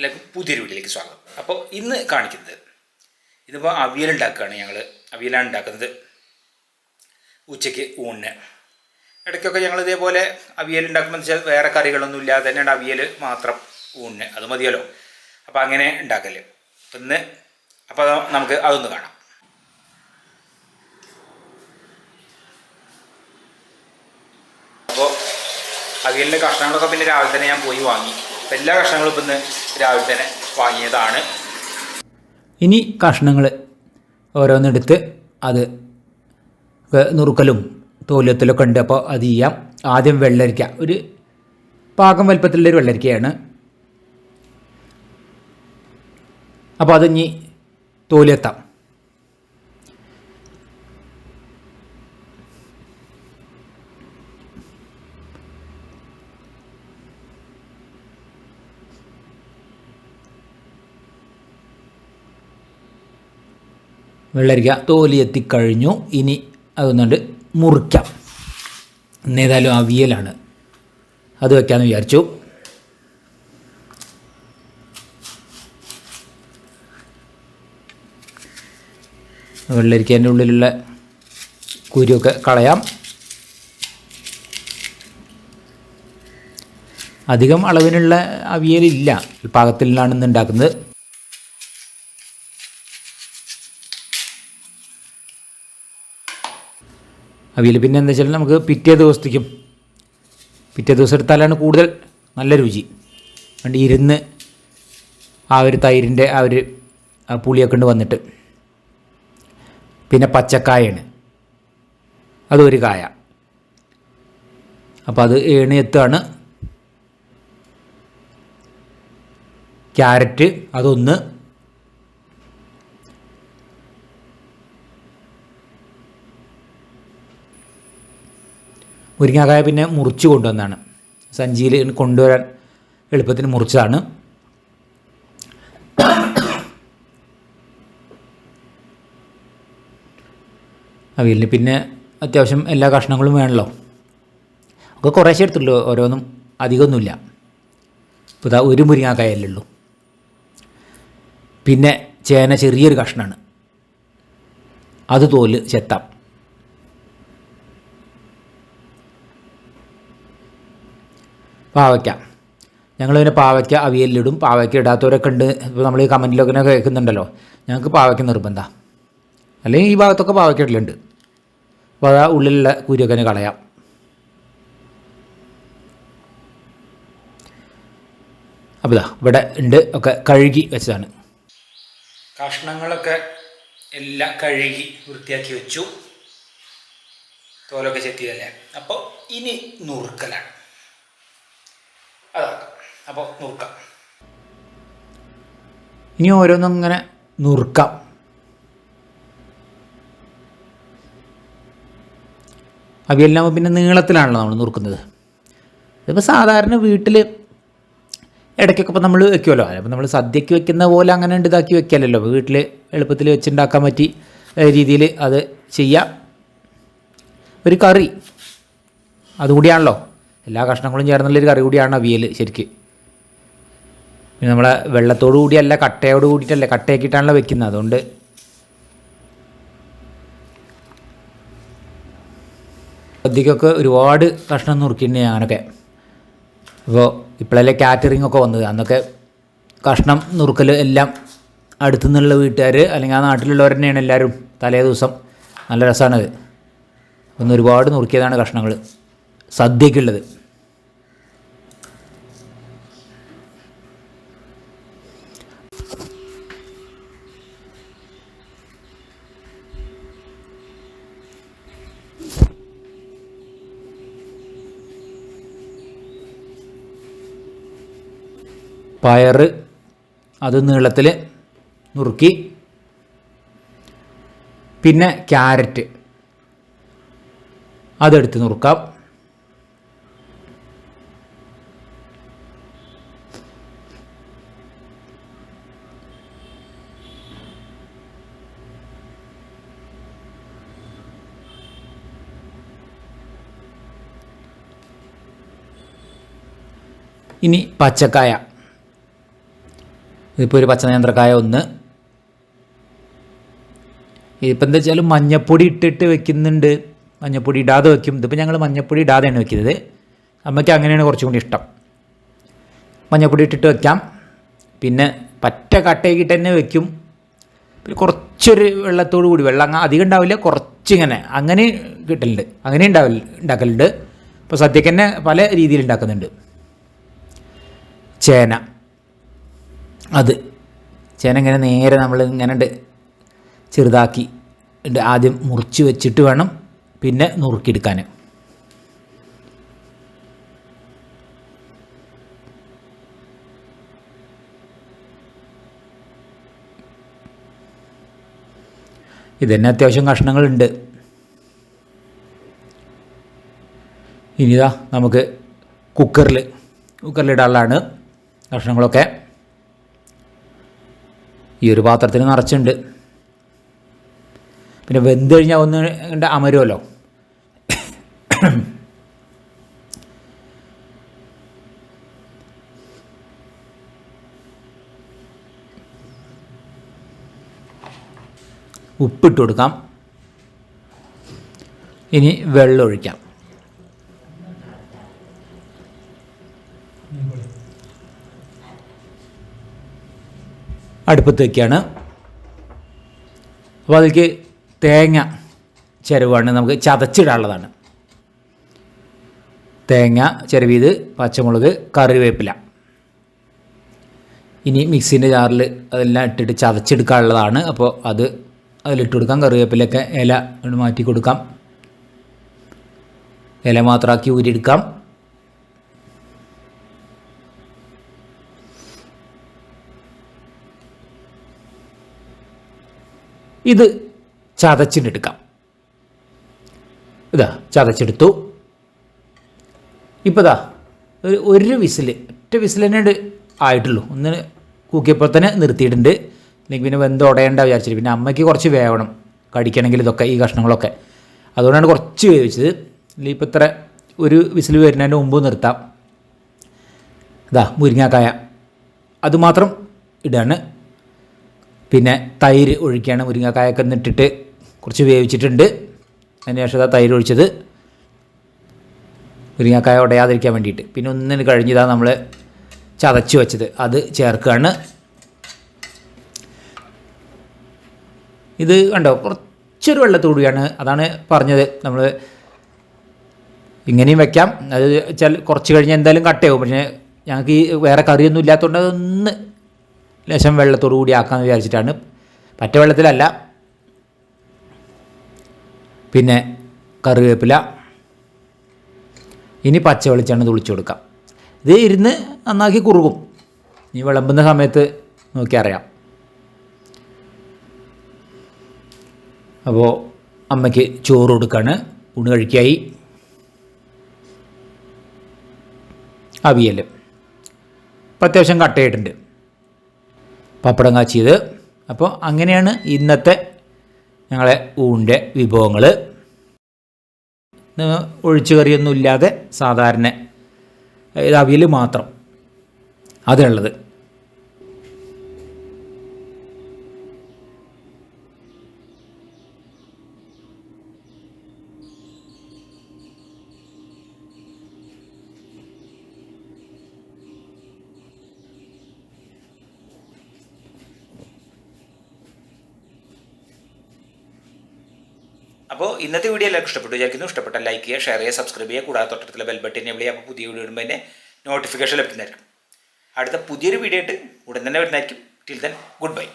എല്ലാവർക്കും പുതിയൊരു വീഡിയോയിലേക്ക് സ്വാഗതം. അപ്പോൾ ഇന്ന് കാണിക്കുന്നത് ഇതിപ്പോൾ അവിയൽ ഉണ്ടാക്കുകയാണ് ഞങ്ങൾ അവിയലാണ് ഉണ്ടാക്കുന്നത് ഉച്ചയ്ക്ക് ഊണിന്. ഇടയ്ക്കൊക്കെ ഞങ്ങൾ ഇതേപോലെ അവിയൽ ഉണ്ടാക്കുമ്പോൾ വെച്ചാൽ വേറെ കറികളൊന്നും ഇല്ലാതെ തന്നെയാണ് അവിയൽ മാത്രം ഊണിന്. അത് മതിയല്ലോ. അപ്പോൾ അങ്ങനെ ഉണ്ടാക്കൽ. ഇന്ന് അപ്പോൾ നമുക്ക് അതൊന്ന് കാണാം. അപ്പോൾ അവിയലിന്റെ കഷ്ണങ്ങളൊക്കെ പിന്നെ രാവിലെ തന്നെ ഞാൻ പോയി വാങ്ങി. അപ്പോൾ എല്ലാ കഷ്ണങ്ങളും ഇപ്പം ഇന്ന് രാവിലെ തന്നെ വാങ്ങിയതാണ്. ഇനി കഷ്ണങ്ങൾ ഓരോന്നെടുത്ത് അത് നുറുക്കലും തോലത്തിലൊക്കെ ഉണ്ട്. അപ്പോൾ അത് ചെയ്യാം. ആദ്യം വെള്ളരിക്ക. ഒരു പാകം വലിപ്പത്തിലുള്ളൊരു വെള്ളരിക്കയാണ്. അപ്പോൾ അത് ഇനി തോലെത്താം വെള്ളരിക്ക. തോലി എത്തിക്കഴിഞ്ഞു ഇനി അതൊന്നുകൊണ്ട് മുറിക്കാം. ഇന്നേതായാലും അവിയലാണ് അത് വയ്ക്കാമെന്ന് വിചാരിച്ചു. വെള്ളരിക്കേന്റെ ഉള്ളിലുള്ള കുരുവൊക്കെ കളയാം. അധികം അളവിനുള്ള അവിയലില്ല പാകത്തിലാണ് ഇന്ന് ഉണ്ടാക്കുന്നത്. അവിയൽ. പിന്നെ എന്താ വെച്ചാൽ നമുക്ക് പിറ്റേ ദിവസത്തേക്കും പിറ്റേ ദിവസം എടുത്താലാണ് കൂടുതൽ നല്ല രുചി. അതുകൊണ്ട് ഇരുന്ന് ആ ഒരു തൈരിന്റെ ആ ഒരു പുളിയൊക്കെ ഉണ്ട് വന്നിട്ട്. പിന്നെ പച്ചക്കായാണ്. അതൊരു കായ. അപ്പോൾ അത് ഏണിയെത്താണ് ക്യാരറ്റ് അതൊന്ന് മുരിങ്ങാക്കായ പിന്നെ മുറിച്ച് കൊണ്ടുവന്നതാണ് സഞ്ചിയിൽ കൊണ്ടുവരാൻ എളുപ്പത്തിന് മുറിച്ചതാണ്. അവിയലിന് പിന്നെ അത്യാവശ്യം എല്ലാ കഷ്ണങ്ങളും വേണമല്ലോ ഒക്കെ കുറേശ്ശേ എടുത്തുള്ളൂ ഓരോന്നും അധികമൊന്നുമില്ല. ഇപ്പോൾ ഇതാ ഒരു മുരിങ്ങാക്കായല്ലേ ഉള്ളൂ. പിന്നെ ചേന ചെറിയൊരു കഷ്ണമാണ് അത് തോൽ ചെത്താം. പാവയ്ക്ക. ഞങ്ങൾ പിന്നെ പാവയ്ക്ക അവിയലിലിടും പാവയ്ക്ക ഇടാത്തവരൊക്കെ ഉണ്ട് ഇപ്പോൾ നമ്മൾ ഈ കമന്റിലൊക്കെ ഇങ്ങനെ കേൾക്കുന്നുണ്ടല്ലോ. ഞങ്ങൾക്ക് പാവയ്ക്ക നിർബന്ധമാണ് അല്ലെങ്കിൽ ഈ ഭാഗത്തൊക്കെ പാവയ്ക്ക ഇടലുണ്ട്. അപ്പോൾ അതാ ഉള്ളിലുള്ള കുരുവൊക്കെ തന്നെ കളയാം. അപ്പോൾ ഇതാ ഇവിടെ ഉണ്ട് ഒക്കെ കഴുകി വെച്ചതാണ്. കഷ്ണങ്ങളൊക്കെ എല്ലാം കഴുകി വൃത്തിയാക്കി വെച്ചു. തോലൊക്കെ ചെത്തിയതല്ലേ? അപ്പോൾ ഇനി നുറുക്കലാണ്. അതാക്കാം. അപ്പോൾ നുറുക്കാം. ഇനി ഓരോന്നും ഇങ്ങനെ നുറുക്കാം. അവയെല്ലാം പിന്നെ നീളത്തിലാണല്ലോ നമ്മൾ നുറുക്കുന്നത്. ഇതിപ്പോൾ സാധാരണ വീട്ടിൽ ഇടയ്ക്കൊക്കെ ഇപ്പോൾ നമ്മൾ വെക്കുമല്ലോ അപ്പോൾ നമ്മൾ സദ്യയ്ക്ക് വെക്കുന്ന പോലെ അങ്ങനെ ഇതാക്കി വെക്കലല്ലോ. വീട്ടിൽ എളുപ്പത്തിൽ വെച്ചുണ്ടാക്കാൻ പറ്റി രീതിയിൽ അത് ചെയ്യാം. ഒരു കറി അതുകൂടിയാണല്ലോ എല്ലാ കഷ്ണങ്ങളും ചേർന്നുള്ളൊരു കറി കൂടിയാണ് അവിയൽ ശരിക്ക്. പിന്നെ നമ്മളെ വെള്ളത്തോടു കൂടിയല്ല കട്ടയോട് കൂടിയിട്ടല്ല കട്ടയാക്കിയിട്ടാണല്ലോ വെക്കുന്നത്. അതുകൊണ്ട് സദ്യക്കൊക്കെ ഒരുപാട് കഷ്ണം നുറുക്കിയിട്ടുണ്ട് ഞാനൊക്കെ. അപ്പോൾ ഇപ്പോഴല്ലേ കാറ്ററിംഗ് ഒക്കെ വന്നത്. അന്നൊക്കെ കഷ്ണം നുറുക്കൽ എല്ലാം അടുത്തു നിന്നുള്ള വീട്ടുകാർ അല്ലെങ്കിൽ ആ നാട്ടിലുള്ളവർ തന്നെയാണ് എല്ലാവരും തലേ ദിവസം. നല്ല രസമാണത് ഒന്ന് ഒരുപാട് നുറുക്കിയതാണ് കഷ്ണങ്ങൾ സദ്യക്കുള്ളത്. പയർ അത് നീളത്തിൽ നുറുക്കി. പിന്നെ ക്യാരറ്റ് അതെടുത്ത് നുറുക്കാം. ഇനി പച്ചക്കായ. ഇതിപ്പോൾ ഒരു പച്ചനേന്ത്രക്കായ ഒന്ന്. ഇതിപ്പോൾ എന്താ വെച്ചാൽ മഞ്ഞപ്പൊടി ഇട്ടിട്ട് വെക്കുന്നുണ്ട്. മഞ്ഞപ്പൊടി ഇടാതെ വെക്കും. ഇതിപ്പോൾ ഞങ്ങൾ മഞ്ഞപ്പൊടി ഇടാതെയാണ് വെക്കുന്നത്. അമ്മയ്ക്ക് അങ്ങനെയാണ് കുറച്ചും കൂടി ഇഷ്ടം. മഞ്ഞപ്പൊടി ഇട്ടിട്ട് വെക്കാം. പിന്നെ പറ്റ കട്ടയാക്കിയിട്ട് തന്നെ വെക്കും. പിന്നെ കുറച്ചൊരു വെള്ളത്തോടു കൂടി. വെള്ളം അധികം ഉണ്ടാവില്ല കുറച്ചിങ്ങനെ. അങ്ങനെ കിട്ടലുണ്ട്. അങ്ങനെ ഉണ്ടാവില്ല ഉണ്ടാക്കലുണ്ട്. ഇപ്പോൾ സദ്യക്ക് തന്നെ പല രീതിയിൽ ഉണ്ടാക്കുന്നുണ്ട്. ചേന. അത്. ചേന ഇങ്ങനെ നേരെ നമ്മൾ ഇങ്ങനെ ചെറുതാക്കി. ആദ്യം മുറിച്ച് വെച്ചിട്ട് വേണം പിന്നെ നുറുക്കിയെടുക്കാൻ ഇതന്നെ അത്യാവശ്യം കഷ്ണങ്ങളുണ്ട്. ഇനിതാ നമുക്ക് കുക്കറിൽ കുക്കറിലിടാനുള്ളതാണ് കഷ്ണങ്ങളൊക്കെ ഈ ഒരു പാത്രത്തിൽ നിറച്ചുണ്ട്. പിന്നെ വെന്ത് കഴിഞ്ഞാൽ ഒന്ന് കണ്ട് അമരുമല്ലോ ഉപ്പിട്ട് കൊടുക്കാം. ഇനി വെള്ളം ഒഴിക്കാം അടുപ്പത്ത് വയ്ക്കുകയാണ് അപ്പോൾ അതിലേക്ക് തേങ്ങ ചിരവാണ് നമുക്ക് ചതച്ചിടാനുള്ളതാണ്. തേങ്ങ ചിരവിയത് പച്ചമുളക് കറിവേപ്പില. ഇനി മിക്സിന്റെ ജാറിൽ അതെല്ലാം ഇട്ടിട്ട് ചതച്ചെടുക്കാനുള്ളതാണ്. അപ്പോൾ അത് അതിലിട്ട് കൊടുക്കാം. കറിവേപ്പിലൊക്കെ ഇല മാറ്റി കൊടുക്കാം. ഇല മാത്രമാക്കി ഊരിയെടുക്കാം. ഇത് ചതച്ചിട്ടെടുക്കാം ഇതാ ചതച്ചെടുത്തു. ഇപ്പോൾ ഇതാ ഒരു ഒരു വിസിൽ ഒറ്റ വിസിൽ തന്നെ ആയിട്ടുള്ളൂ. ഒന്ന് കൂക്കിയപ്പോൾ തന്നെ നിർത്തിയിട്ടുണ്ട്. അല്ലെങ്കിൽ പിന്നെ വെന്ത് ഉടയേണ്ട വിചാരിച്ചിട്ട്. പിന്നെ അമ്മയ്ക്ക് കുറച്ച് വേവണം. കടിക്കണമെങ്കിൽ ഇതൊക്കെ ഈ കഷ്ണങ്ങളൊക്കെ. അതുകൊണ്ടാണ് കുറച്ച് വേവിച്ചത്. അല്ലെങ്കിൽ ഇപ്പോൾ ഇത്ര ഒരു വിസിൽ വരുന്നതിന് മുമ്പ് നിർത്താം. ഇതാ മുരിങ്ങാക്കായ. അതുമാത്രം ഇടാണ്. പിന്നെ തൈര് ഒഴിക്കുകയാണ്. മുരിങ്ങക്കായൊക്കെ ഇട്ടിട്ട് കുറച്ച് വേവിച്ചിട്ടുണ്ട്. അതിന് ശേഷം തൈര് ഒഴിച്ചത്. മുരിങ്ങക്കായ ഉടയാതിരിക്കാൻ വേണ്ടിയിട്ട്. പിന്നെ ഒന്നിന് കഴിഞ്ഞതാ നമ്മൾ ചതച്ച് വെച്ചത്. അത് ചേർക്കുകയാണ് ഇത് കണ്ടോ? കുറച്ചൊരു വെള്ളത്തോടുകയാണ് അതാണ് പറഞ്ഞത് നമ്മൾ ഇങ്ങനെയും വെക്കാം. അത് ചില കുറച്ച് കഴിഞ്ഞ് എന്തായാലും കട്ടയാവും. പക്ഷേ ഞങ്ങൾക്ക് ഈ വേറെ കറിയൊന്നും ഇല്ലാത്തതുകൊണ്ട് അതൊന്ന് ലേശം വെള്ളത്തോടു കൂടി ആക്കാമെന്ന് വിചാരിച്ചിട്ടാണ്. പറ്റ വെള്ളത്തിലല്ല പിന്നെ കറിവേപ്പില. ഇനി പച്ച വെളിച്ചെണ്ണ തുളിച്ചു കൊടുക്കാം. ഇത് ഇരുന്ന് നന്നാക്കി കുറുകും. ഈ വിളമ്പുന്ന സമയത്ത് നോക്കിയറിയാം അപ്പോൾ അമ്മയ്ക്ക് ചോറ് കൊടുക്കാണ്. ഊണ് കഴിക്കായി. അവിയൽ അത്യാവശ്യം കട്ടയായിട്ടുണ്ട്. പപ്പടം കാച്ചിയത്. അപ്പോൾ അങ്ങനെയാണ് ഇന്നത്തെ ഞങ്ങളെ ഊണിന്റെ വിഭവങ്ങൾ ഒഴിച്ചു ഇല്ലാതെ സാധാരണ ഇത് അവിയൽ മാത്രം. അതുള്ളത് അപ്പോൾ ഇന്നത്തെ വീഡിയോ എല്ലാവർക്കും ഇഷ്ടപ്പെട്ടു വിചാരിക്കുന്നു. ഇഷ്ടപ്പെട്ട ലൈക്ക് ചെയ്യുക ഷെയർ ചെയ്യുക സബ്സ്ക്രൈബ് ചെയ്യുക. കൂടാതെ തൊട്ടടുത്തുള്ള ബെൽ ബട്ടൺ എനേബിൾ ചെയ്യുക അപ്പോൾ പുതിയ വീഡിയോ ഇടുമ്പോൾ തന്നെ നോട്ടിഫിക്കേഷൻ ലഭിക്കുന്നതായിരിക്കും. അടുത്ത പുതിയൊരു വീഡിയോ ആയിട്ട് ഉടൻ തന്നെ വരുന്നതായിരിക്കും. Till then good bye